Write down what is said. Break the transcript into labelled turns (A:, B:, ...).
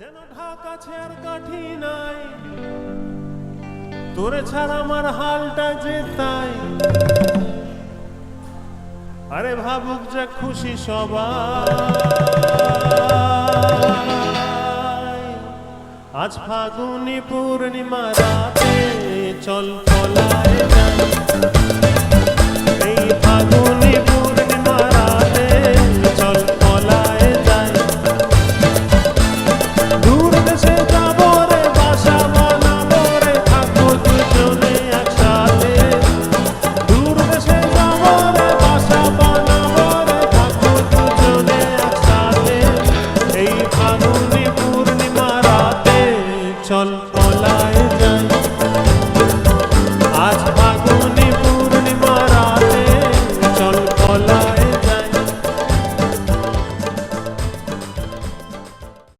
A: যেন ঢাকা আর কাঠি নাই। তোরে ছাড়া আমার হালটা যে তাই। আরে ভাবুক যে খুশি সবাই। আজ ফাগুনি পূর্ণিমা রাতে চল চলায় চল পলায় যায় আজ